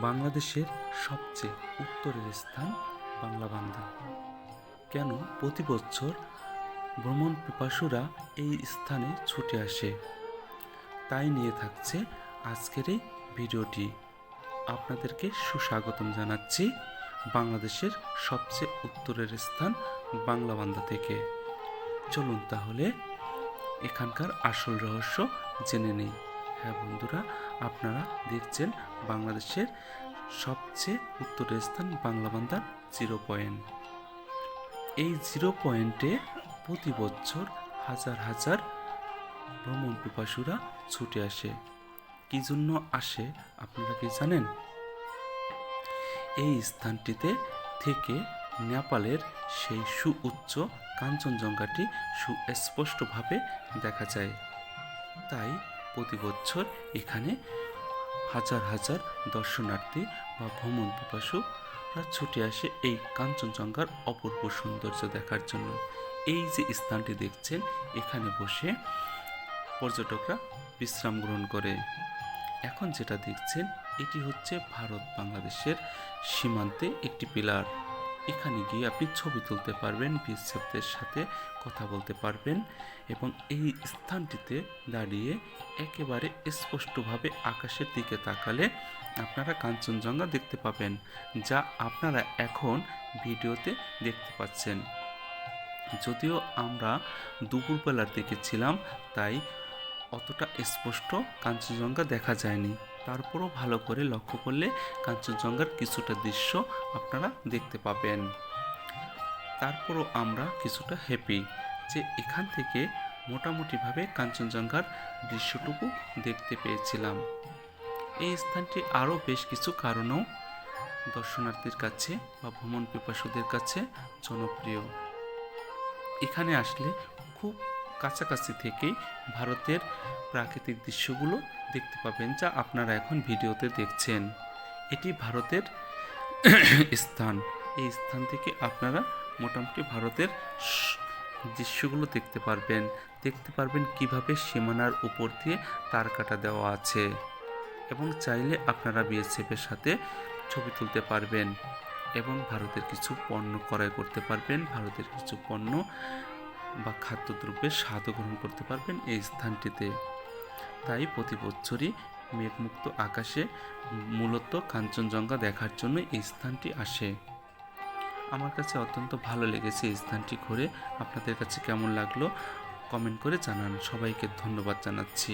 বাংলাদেশের সবচেয়ে উত্তরের স্থান বাংলাবান্ধা কেন প্রতি বছর ভ্রমণ পিপাসুরা এই স্থানে ছুটে আসে? তাই নিয়ে থাকছে আজকের এই ভিডিওটি। আপনাদেরকে সুস্বাগতম জানাচ্ছি বাংলাদেশের সবচেয়ে উত্তরের স্থান বাংলাবান্ধা থেকে। চলুন তাহলে এখানকার আসল রহস্য জেনে নেই। হ্যাঁ বন্ধুরা, আপনারা দেখছেন বাংলাদেশের সবচেয়ে উত্তরের স্থান বাংলা বাংলাবান্ধার জিরো পয়েন্ট এই জিরো পয়েন্টে প্রতি বছর হাজার হাজার ভ্রমণ পিপাসুরা ছুটে আসে। কি জন্য আসে আপনারা কি জানেন? এই স্থানটিতে থেকে নেপালের সেই সুউচ্চ কাঞ্চনজঙ্ঘাটি সুস্পষ্টভাবে দেখা যায়। তাই প্রতি বছর এখানে হাজার হাজার দর্শনার্থী বা ভ্রমণ পিপাসুরা ছুটে আসে এই কাঞ্চনজঙ্ঘার অপূর্ব সৌন্দর্য দেখার জন্য। এই যে স্থানটি দেখছেন, এখানে বসে পর্যটকরা বিশ্রাম গ্রহণ করে। এখন যেটা দেখছেন, এটি হচ্ছে ভারত বাংলাদেশের সীমান্তে একটি পিলার। এখানে গিয়ে আপনি ছবি তুলতে পারবেন বিএসএফদের সাথে কথা বলতে পারবেন এবং এই স্থানটিতে দাঁড়িয়ে একেবারে স্পষ্টভাবে আকাশের দিকে তাকালে আপনারা কাঞ্চনজঙ্ঘা দেখতে পাবেন, যা আপনারা এখন ভিডিওতে দেখতে পাচ্ছেন। যদিও আমরা দুপুরবেলার দিকে ছিলাম, তাই অতটা স্পষ্ট কাঞ্চনজঙ্ঘা দেখা যায়নি। তারপরও ভালো করে লক্ষ্য করলে কাঞ্চনজঙ্ঘার কিছুটা দৃশ্য আপনারা দেখতে পাবেন। তারপরও আমরা কিছুটা হ্যাপি যে এখান থেকে মোটামুটিভাবে কাঞ্চনজঙ্ঘার দৃশ্যটুকু দেখতে পেয়েছিলাম। এই স্থানটি আরও বেশ কিছু কারণেও দর্শনার্থীর কাছে বা ভ্রমণ পিপাসুদের কাছে জনপ্রিয়। এখানে আসলে খুব কাছাকাছি থেকেই ভারতের প্রাকৃতিক দৃশ্যগুলো দেখতে পাবেন যা আপনারা এখন ভিডিওতে দেখছেন। এটি ভারতের স্থান। এই স্থান থেকে আপনারা মোটামুটি ভারতের দৃশ্যগুলো দেখতে পারবেন। দেখতে পারবেন কীভাবে সীমানার উপর দিয়ে তার কাটা দেওয়া আছে এবং চাইলে আপনারা বিএসএফের সাথে ছবি তুলতে পারবেন এবং ভারতের কিছু পণ্য ক্রয় করতে পারবেন। ভারতের কিছু পণ্য বা খাদ্যদ্রব্যের স্বাদও গ্রহণ করতে পারবেন এই স্থানটিতে। তাই প্রতি বছরই মেঘমুক্ত আকাশে মূলত কাঞ্চনজঙ্ঘা দেখার জন্য এই স্থানটি আসে। আমার কাছে অত্যন্ত ভালো লেগেছে এই স্থানটি ঘুরে। আপনাদের কাছে কেমন লাগল? কমেন্ট করে জানান। সবাইকে ধন্যবাদ জানাচ্ছি।